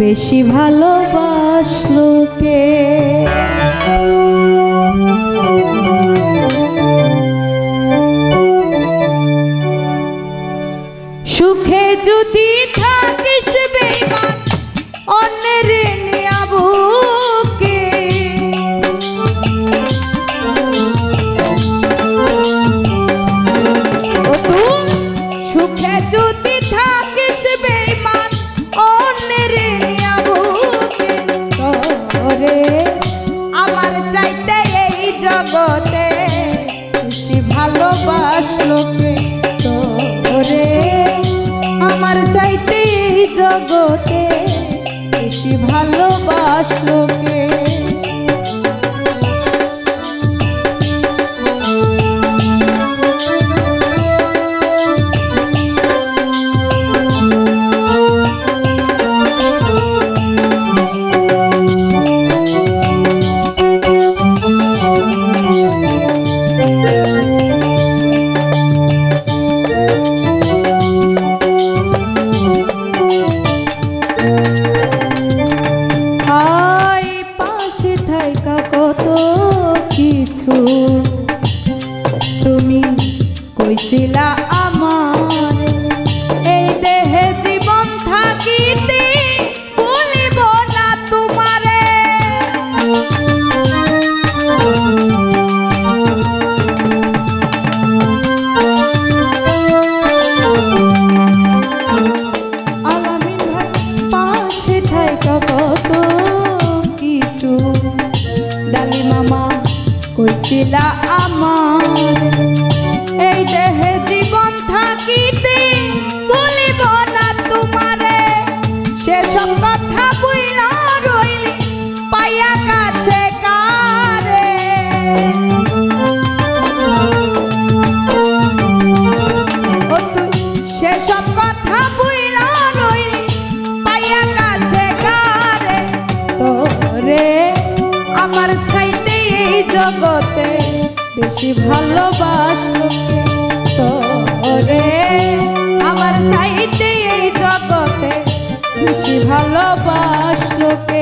বেশি ভালোবাস ভালোতে বেশি ভালোবাসলোকে বেশি ভালোবাসো তোরে আমার চাইতে এই জগতে বেশি ভালোবাসোকে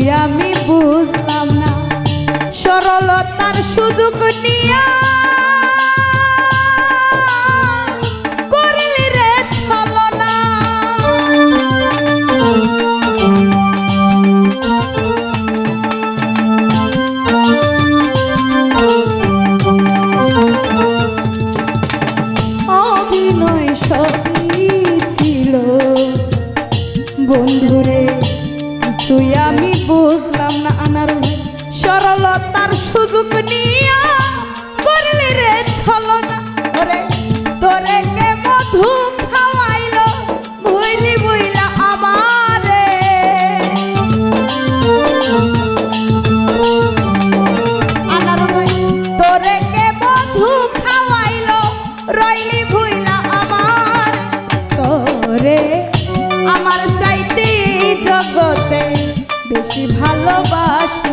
কিছুই আমি বুঝলাম না। সরলতার সুযোগ নিয়া বন্ধুরে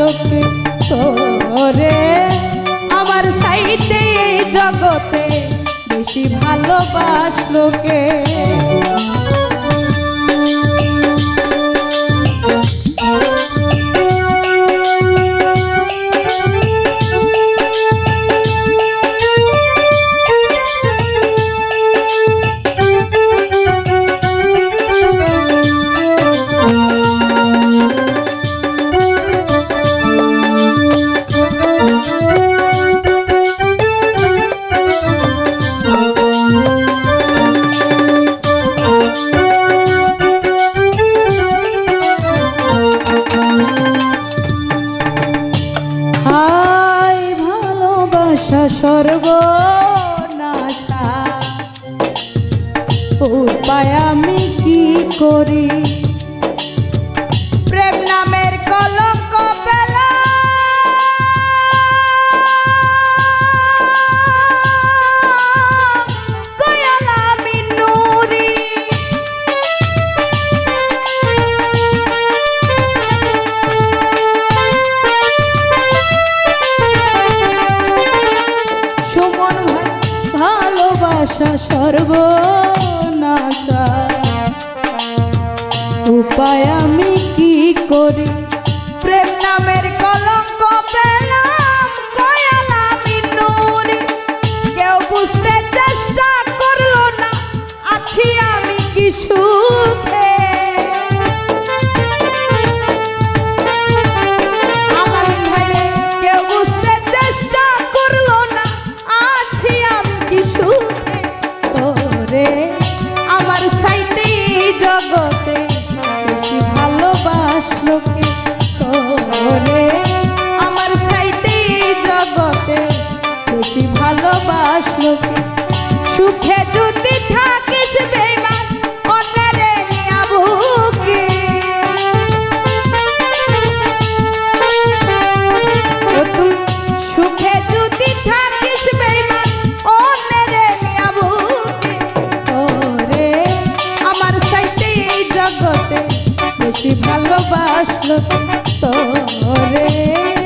লোকে তোরে। আমার সাইতে জগতে বেশি ভালোবাসলোকে সর্বনাশা। স্বর্গ নাশা উপায় আমি কি করি? ভালোবাসা সর্বনাশা। উপায় আমি কি করি? ভালোবাসলো তোরে।